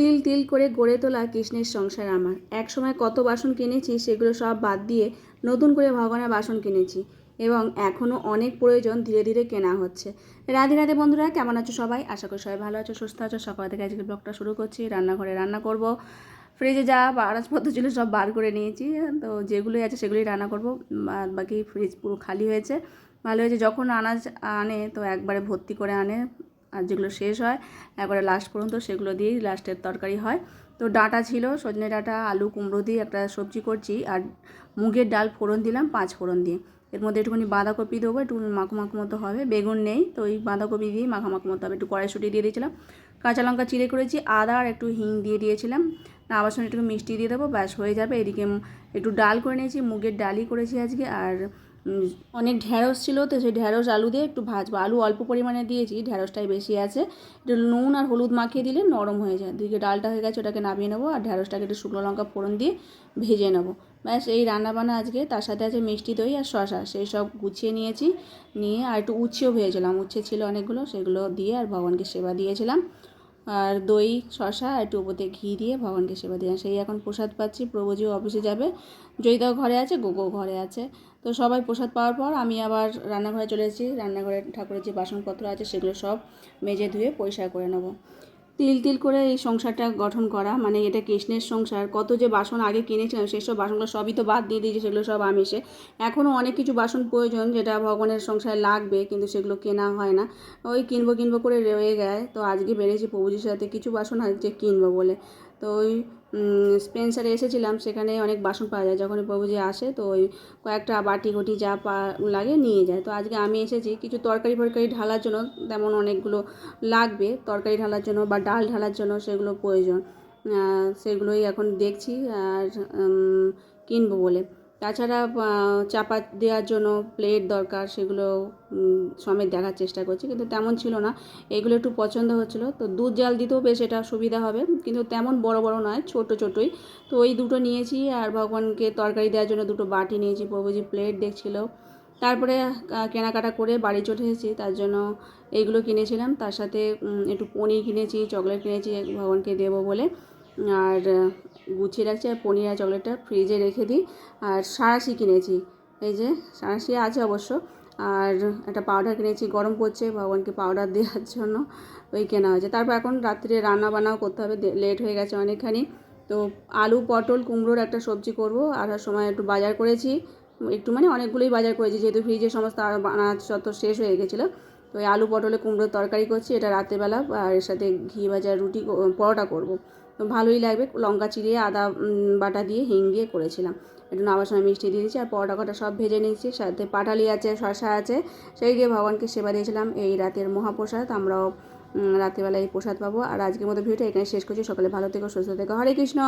তিল তিল করে গড়ে তোলা কৃষ্ণের সংসার আমার। এক সময় কত বাসন কিনেছি, সেগুলো সব বাদ দিয়ে নতুন করে ভগবানের বাসন কিনেছি এবং এখনও অনেক প্রয়োজন ধীরে ধীরে কেনা হচ্ছে। রাধে রাধে বন্ধুরা, কেমন আছো সবাই? আশা করি সবাই ভালো আছো, সুস্থ আছো। সকাল থেকে আজকে ব্লগটা শুরু করছি, রান্নাঘরে রান্না করব। ফ্রিজে যা আনাজপত্র ছিল সব বার করে নিয়েছি, তো যেগুলোই আছে সেগুলোই রান্না করব। বাকি ফ্রিজ পুরো খালি হয়েছে। ভালো হয়েছে যখন আনাজ আনে, তো একবারে ভর্তি করে আনে। আর যেগুলো শেষ হয়, একবারে লাস্ট পর্যন্ত সেগুলো দিয়েই লাস্টের তরকারি হয়। তো ডাঁটা ছিল, সজনে ডাঁটা, আলু, কুমড়ো দিয়ে একটা সবজি করছি আর মুগের ডাল ফোড়ন দিলাম, পাঁচ ফোড়ন দিয়ে। এর মধ্যে একটুখানি বাঁধাকপি দেবো, একটু মাখো মাখো মতো হবে, বেগুন নেই, তো ওই বাঁধাকপি দিয়ে মাখা মাখো মতো হবে, একটু কড়াইশুটি দিয়ে দিয়েছিলাম। কাঁচা লঙ্কা চিড়ে করেছি, আদা আর একটু হিং দিয়ে দিয়েছিলাম। আবার সঙ্গে একটু মিষ্টি দিয়ে দেবো, ব্যাস হয়ে যাবে। এদিকে একটু ডাল করে নিয়েছি, মুগের ডালই করেছি আজকে। আর অনেক ঢ্যাঁড়স ছিল, তো সেই ঢ্যাঁড়স আলু দিয়ে একটু ভাজবো। আলু অল্প পরিমাণে দিয়েছি ঢ্যাঁড়সটাই বেশি আছে। একটু নুন আর হলুদ মাখিয়ে দিলে নরম হয়ে যায়। দিকে ডালটা হয়ে গেছে, ওটাকে নামিয়ে নেব আর ঢ্যাঁড়সটাকে একটু শুকনো লঙ্কা ফোড়ন দিয়ে ভেজে নেব। ব্যাস, এই রান্নাবান্না আজকে। তার সাথে আছে মিষ্টি দই আর শশা সেই সব গুছিয়ে নিয়েছি, নিয়ে আর একটু উচ্ছেও ভেজেছিলাম। উচ্ছে ছিল অনেকগুলো, সেগুলো দিয়ে আর ভগবানকে সেবা দিয়েছিলাম। আর দই শশা আর ওপর ঘি দিয়ে ভগবানকে সেবা দিলাম সেই এখন প্রসাদ পাচ্ছি, প্রভুজিও অফিসে যাবে। জয়িতাও ঘরে আছে গোগো ঘরে আছে। তো সবাই প্রসাদ পাওয়ার পর আমি আবার রান্নাঘরে চলে এসেছি। রান্নাঘরে ঠাকুরের যে বাসনপত্র আছে সেগুলো সব মেজে ধুয়ে পরিষ্কার করে নেব। তিল তিল করে এই সংসারটা গঠন করা মানে এটা কৃষ্ণের সংসার। কত যে বাসন আগে কিনেছিলাম, সেসব বাসনগুলো সবই তো বাদ দিয়ে দিয়েছে, সেগুলো সব আমিষে। এখনও অনেক কিছু বাসন প্রয়োজন যেটা ভগবানের সংসারে লাগবে, কিন্তু সেগুলো কেনা হয় না। ওই কিনবো কিনবো করে রয়ে যায় তো আজকে বেরিয়েছি প্রভুজির সাথে, কিছু বাসন আছে কিনবো বলে। তো ওই স্পেন্সারে এসেছিলাম, সেখানে অনেক বাসন পাওয়া যায়। যখন প্রভুজি আসে, তো ওই কয়েকটা বাটি গুটি যা পা লাগে নিয়ে যায়। তো আজকে আমি এসেছি কিছু তরকারি ফরকারি ঢালার জন্য, তেমন অনেকগুলো লাগবে তরকারি ঢালার জন্য বা ডাল ঢালার জন্য সেগুলো প্রয়োজন। সেগুলোই এখন দেখছি আর কিনবো বলে। তাছাড়া চাপা দেওয়ার জন্য প্লেট দরকার, সেগুলো সমেত দেখার চেষ্টা করছি। কিন্তু তেমন ছিল না। এগুলো একটু পছন্দ হচ্ছিল। তো দুধ জাল দিতেও বেশ এটা সুবিধা হবে। কিন্তু তেমন বড় বড় নয়, ছোট, ছোটোই। তো ওই দুটো নিয়েছি আর ভগবানকে তরকারি দেওয়ার জন্য দুটো বাটি নিয়েছি। প্রভুজি প্লেট দেখছিল। তারপরে কেনাকাটা করে বাড়ি চলে এসেছি। তার জন্য এইগুলো কিনেছিলাম। তার সাথে একটু পনির কিনেছি, চকলেট কিনেছি, ভগবানকে দেবো বলে। আর গুছিয়ে রাখছি আর পনির আর চকলেটটা ফ্রিজে রেখে দিই। আর সাঁড়াশি কিনেছি, এই যে সাঁড়াশি আছে অবশ্য। আর একটা পাউডার কিনেছি, গরম পড়ছে ভগবানকে পাউডার দেওয়ার জন্য ওই কেনা হয়েছে। তারপর এখন রাত্রে রান্না বান্নাও করতে হবে লেট হয়ে গেছে অনেকখানি। তো আলু, পটল, কুমড়োর একটা সবজি করব আসার সময় একটু বাজার করেছি। একটু মানে অনেকগুলোই বাজার করেছি, যেহেতু ফ্রিজে সমস্ত আনাজ শত শেষ হয়ে গেছিল। তো ওই আলু পটলে কুমড়োর তরকারি করছি এটা রাত্রেবেলা আর এর সাথে ঘি ভাজা রুটি পরোটা করব। তো ভালোই লাগবে লঙ্কা চিরিয়ে আদা বাটা দিয়ে হিং দিয়ে করেছিলাম। একটু নামার সময় মিষ্টি দিয়ে দিয়েছি আর পরোটা কটা সব ভেজে নিয়েছি সাথে পাটালি আছে শশা আছে সেই দিয়ে ভগবানকে সেবা দিয়েছিলাম। এই রাতের মহাপ্রসাদ আমরাও উম, রাত্রিবেলা এই প্রসাদ পাবো। আর আজকের মতো ভিডিওটা এখানে শেষ করছি। সকালে ভালো থেকো সুস্থ থেকো। হরে কৃষ্ণ!